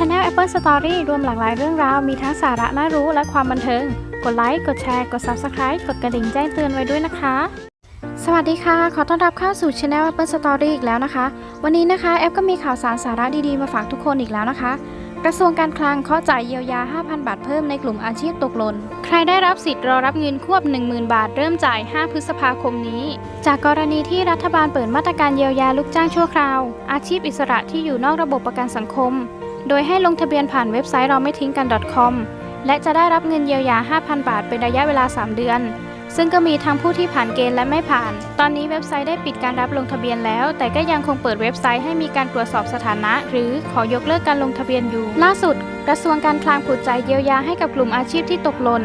Channel Apple Story รวมหลากหลายเรื่องราว มีทั้งสาระน่ารู้และความบันเทิง กดไลค์ กดแชร์ กด Subscribe กดกระดิ่งแจ้งเตือนไว้ด้วยนะคะ สวัสดีค่ะ ขอต้อนรับเข้าสู่ Channel Apple Story อีกแล้วนะคะ วันนี้นะคะ แอปก็มีข่าวสารสาระดีๆ มาฝากทุกคนอีกแล้วนะคะ กระทรวงการคลังเคาะจ่ายเยียวยา 5,000 บาทเพิ่มในกลุ่มอาชีพตกหล่น ใครได้รับสิทธิ์รอรับเงินควบ 10,000 บาท เริ่มจ่าย 5 พฤษภาคมนี้ จากกรณีที่รัฐบาลเปิดมาตรการเยียวยาลูกจ้างชั่วคราว อาชีพอิสระที่อยู่นอกระบบประกันสังคม โดยให้ลงทะเบียนผ่านเว็บไซต์เราไม่ทิ้งกัน .com และจะได้รับเงินเยียวยา 5,000 บาท เป็นระยะเวลา 3 เดือน ซึ่งก็มีทั้งผู้ที่ผ่านเกณฑ์และไม่ผ่าน ตอนนี้เว็บไซต์ได้ปิดการรับลงทะเบียนแล้ว แต่ก็ยังคงเปิดเว็บไซต์ให้มีการตรวจสอบสถานะ หรือขอยกเลิกการลงทะเบียนอยู่ ล่าสุด กระทรวงการคลังผูกใจเยียวยาให้กับกลุ่มอาชีพที่ตกหล่น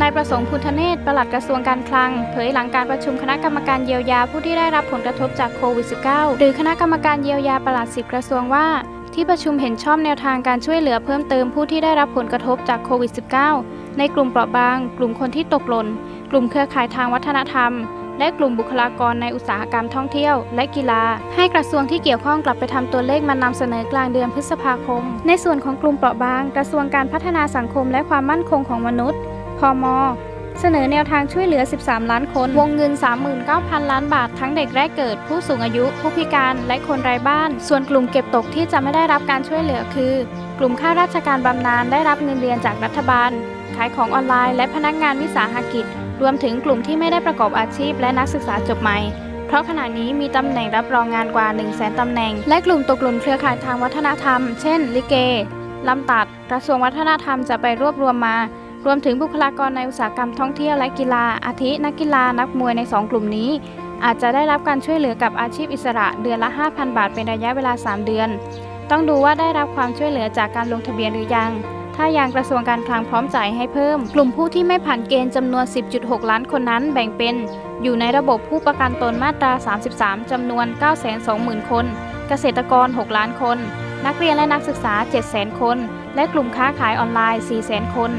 นายประสงค์พุทธเนศปลัดกระทรวงการคลัง เผยหลังการประชุมคณะกรรมการเยียวยาผู้ที่ได้รับผลกระทบจากโควิด -19 หรือคณะกรรมการเยียวยาปลัดสิบกระทรวงว่า ที่ประชุมเห็นชอบแนวทางการช่วยเหลือเพิ่มเติมผู้ที่ได้รับผลกระทบจากโควิด -19 ในกลุ่มเปราะบาง กลุ่มคนที่ตกหล่น กลุ่มเครือข่ายทางวัฒนธรรม และกลุ่มบุคลากรในอุตสาหกรรมท่องเที่ยว และกีฬา ให้กระทรวงที่เกี่ยวข้องกลับไปทำตัวเลขมานำเสนอกลางเดือนพฤษภาคม ในส่วนของกลุ่มเปราะบาง กระทรวงการพัฒนาสังคมและความมั่นคงของมนุษย์ พม เสนอแนวทางช่วยเหลือ 13 ล้านคน วงเงิน 39,000 ล้านบาท ทั้งเด็กแรกเกิด ผู้สูงอายุ ผู้พิการและคนไร้บ้าน ส่วนกลุ่มเก็บตกที่จะไม่ได้รับการช่วยเหลือคือ กลุ่มข้าราชการบำนาญได้รับเงินเดือนจากรัฐบาล ขายของออนไลน์และพนักงานวิสาหกิจ รวมถึงกลุ่มที่ไม่ได้ประกอบอาชีพ และนักศึกษาจบใหม่เพราะขณะนี้มีตำแหน่งรับรองงานกว่า 1 0 0 0 0แสนตำแหน่ง และกลุ่มตกหล่นเครือข่ายทางวัฒนธรรม เช่น ลิเก ลำตัด กระทรวงวัฒนธรรมจะไปรวบรวมมา รวมถึงบุคลากรในอุตสาหกรรมท่องเที่ยวและกีฬา อาทินักกีฬานักมวยใน 2 กลุ่มนี้ อาจจะได้รับการช่วยเหลือกับอาชีพอิสระเดือนละ 5,000 บาทเป็นระยะเวลา 3 เดือน ต้องดูว่าได้รับความช่วยเหลือจากการลงทะเบียนหรือยัง ถ้ายังกระทรวงการคลังพร้อมจ่ายให้เพิ่ม กลุ่มผู้ที่ไม่ผ่านเกณฑ์จำนวน 10.6 ล้านคนนั้นแบ่งเป็น อยู่ในระบบผู้ประกันตนมาตรา 33จำนวน 920,000 คน เกษตรกร 6 ล้านคน นักเรียนและนักศึกษา 700,000 คน และกลุ่มค้าขายออนไลน์ 400,000 คน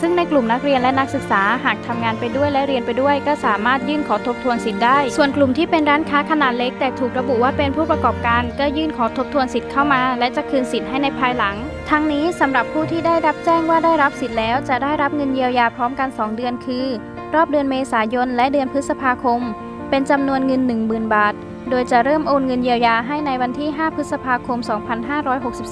ซึ่งในกลุ่มนักเรียนและนักศึกษาหากทำงานไปด้วยและเรียนไปด้วย ก็สามารถยื่นขอทบทวนสิทธิ์ได้ ส่วนกลุ่มที่เป็นร้านค้าขนาดเล็ก แต่ถูกระบุว่าเป็นผู้ประกอบการ ก็ยื่นขอทบทวนสิทธิ์เข้ามา และจะคืนสิทธิ์ให้ในภายหลัง ทั้งนี้สำหรับผู้ที่ได้รับแจ้งว่าได้รับสิทธิ์แล้ว จะได้รับเงินเยียวยาพร้อมกัน 2 เดือนคือ รอบเดือนเมษายนและเดือนพฤษภาคม เป็นจำนวนเงิน 10,000 บาท โดยจะเริ่มโอนเงินเยียวยาให้ในวันที่ 5 พฤษภาคม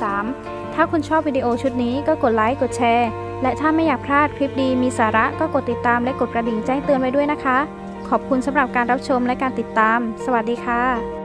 2563 ถ้าคุณชอบวิดีโอชุดนี้ก็กดไลค์กดแชร์ และถ้าไม่อยากพลาดคลิปดีมีสาระก็กดติดตามและกดกระดิ่งแจ้งเตือนไว้ด้วยนะคะ ขอบคุณสำหรับการรับชมและการติดตาม สวัสดีค่ะ